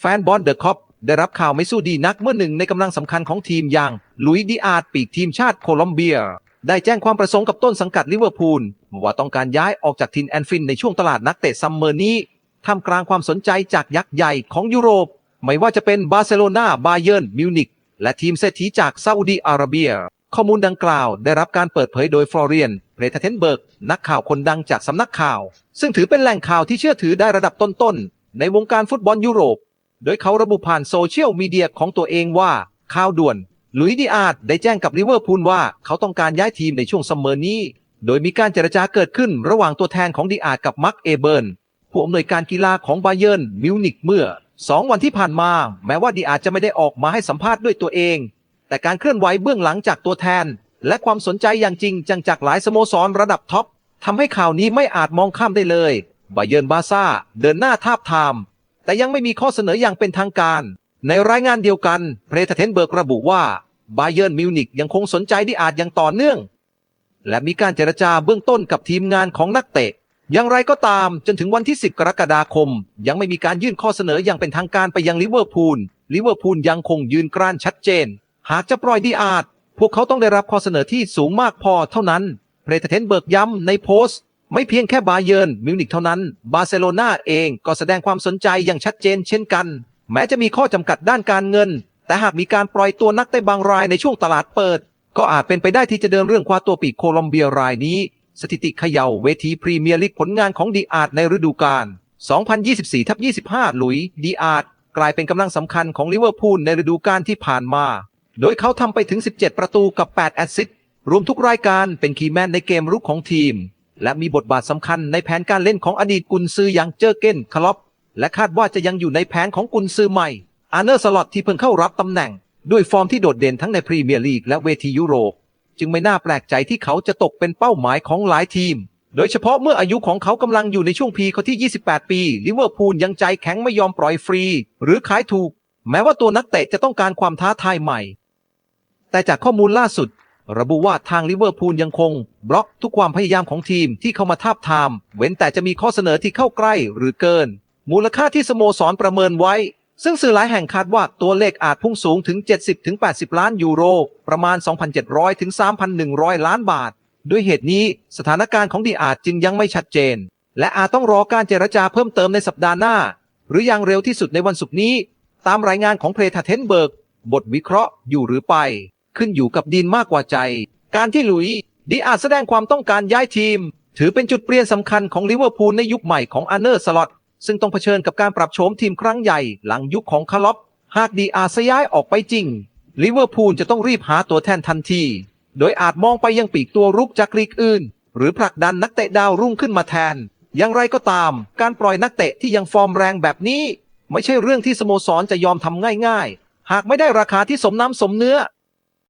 แฟนบอลเดอะคอปได้รับข่าวไม่สู้ดีนักเมื่อหนึ่งในกำลังสำคัญของทีมอย่างลุยดิอาดปีกทีมชาติโคลอมเบีย ได้แจ้งความประสงค์กับต้นสังกัดลิเวอร์พูลว่าต้องการย้ายออกจากทินแอนฟินในช่วงตลาดนักเตะซัมเมอร์นี้ท่ามกลางความสนใจจากยักษ์ใหญ่ของยุโรป ไม่ว่าจะเป็นบาร์เซโลนาบาเยิร์นมิวนิกและทีมเศรษฐีจากซาอุดีอาระเบีย ข้อมูลดังกล่าวได้รับการเปิดเผยโดยฟลอเรียน เพรทเทนเบิร์ก นักข่าวคนดังจากสำนักข่าว ซึ่งถือเป็นแหล่งข่าวที่เชื่อถือได้ระดับต้นๆในวงการฟุตบอลยุโรป โดยเขาระบุผ่านโซเชียลมีเดียของตัวเองว่า ข่าวด่วน ลุยดิอาดได้แจ้งกับลิเวอร์พูลว่าเขาต้องการย้ายทีมในช่วงซัมเมอร์นี้ โดยมีการเจรจาเกิดขึ้นระหว่างตัวแทนของดิอาดกับมักเอเบิร์นผู้อำนวยการกีฬาของบาเยิร์นมิวนิกเมื่อ2วันที่ผ่านมา แม้ว่าดิอาดจะไม่ได้ออกมาให้สัมภาษณ์ด้วยตัวเอง แต่การเคลื่อนไหวเบื้องหลังจากตัวแทน และความสนใจอย่างจริงจังจากหลายสโมสรระดับท็อปทำให้ข่าวนี้ไม่อาจมองข้ามได้เลย บาเยิร์นบาซ่าเดินหน้าทาบทาม แต่ยังไม่มีข้อเสนออย่างเป็นทางการ ในรายงานเดียวกันเพรทเทนเบิร์กระบุว่าบาเยิร์นมิวนิกยังคงสนใจดิอาร์ดอย่างต่อเนื่อง และมีการเจรจาเบื้องต้นกับทีมงานของนักเตะ อย่างไรก็ตามจนถึงวันที่ 10 กรกฎาคม ยังไม่มีการยื่นข้อเสนออย่างเป็นทางการไปยังลิเวอร์พูลลิเวอร์พูลยังคงยืนกรานชัดเจน หากจะปล่อยดีอาดพวกเขาต้องได้รับข้อเสนอที่สูงมากพอเท่านั้นเพรทเทนเบิร์กย้ำในโพสต์ ไม่เพียงแค่บาเยิร์นมิวนิกเท่านั้น บาร์เซโลนาเองก็แสดงความสนใจอย่างชัดเจนเช่นกัน แม้จะมีข้อจำกัดด้านการเงิน แต่หากมีการปล่อยตัวนักเตะบางรายในช่วงตลาดเปิด ก็อาจเป็นไปได้ที่จะเดินเรื่องคว้าตัวปีกโคลอมเบียรายนี้ สถิติเขย่าเวทีพรีเมียร์ลีกผลงานของดีอาร์ดในฤดูกาล 2024ทับ25 หลุยดีอาร์ดกลายเป็นกำลังสำคัญของลิเวอร์พูลในฤดูกาลที่ผ่านมา โดยเขาทำไปถึง 17 ประตูกับ 8 แอสซิสต์รวมทุกรายการเป็นคีย์แมนในเกมรุกของทีม และมีบทบาทสำคัญในแผนการเล่นของอดีตกุนซืออย่างเจอเกนคลอปและคาดว่าจะยังอยู่ในแผนของกุนซือใหม่ อาร์เนอร์สลอตที่เพิ่งเข้ารับตำแหน่ง ด้วยฟอร์มที่โดดเด่นทั้งในพรีเมียร์ลีกและเวทียุโรป จึงไม่น่าแปลกใจที่เขาจะตกเป็นเป้าหมายของหลายทีม โดยเฉพาะเมื่ออายุของเขากำลังอยู่ในช่วงพีเขาที่ 28 ปีลิเวอร์พูลยังใจแข็งไม่ยอมปล่อยฟรี หรือขายถูก แม้ว่าตัวนักเตะจะต้องการความท้าทายใหม่ แต่จากข้อมูลล่าสุด ระบุว่าทางลิเวอร์พูลยังคง บล็อกทุกความพยายามของทีมที่เข้ามาทาบทาม เว้นแต่จะมีข้อเสนอที่เข้าใกล้หรือเกิน มูลค่าที่สโมสรประเมินไว้ ซึ่งสื่อหลายแห่งคาดว่าตัวเลขอาจพุ่งสูงถึง 70-80 ล้านยูโร ประมาณ 2,700 ถึง 3,100 ล้านบาท ด้วยเหตุนี้สถานการณ์ของดีอาจจึงยังไม่ชัดเจน และอาจต้องรอการเจรจาเพิ่มเติมในสัปดาห์หน้า หรืออย่างเร็วที่สุดในวันศุกร์นี้ ตามรายงานของเพลทาเทนเบิร์ก บทวิเคราะห์อยู่หรือไป ขึ้นอยู่กับดินมากกว่าใจ การที่หลุยดีอาจแสดงความต้องการย้ายทีม ถือเป็นจุดเปลี่ยนสำคัญของลิเวอร์พูลในยุคใหม่ของอาร์เนอร์สล็อตซึ่งต้องเผชิญกับการปรับโฉมทีมครั้งใหญ่หลังยุคของคาร์ลอปหากดีอาร์สย้ายออกไปจริงลิเวอร์พูลจะต้องรีบหาตัวแทนทันที โดยอาจมองไปยังปีกตัวรุกจากลีกอื่น หรือผลักดันนักเตะดาวรุ่งขึ้นมาแทน อย่างไรก็ตาม การปล่อยนักเตะที่ยังฟอร์มแรงแบบนี้ ไม่ใช่เรื่องที่สโมสรจะยอมทำง่ายๆ หากไม่ได้ราคาที่สมน้ำสมเนื้อ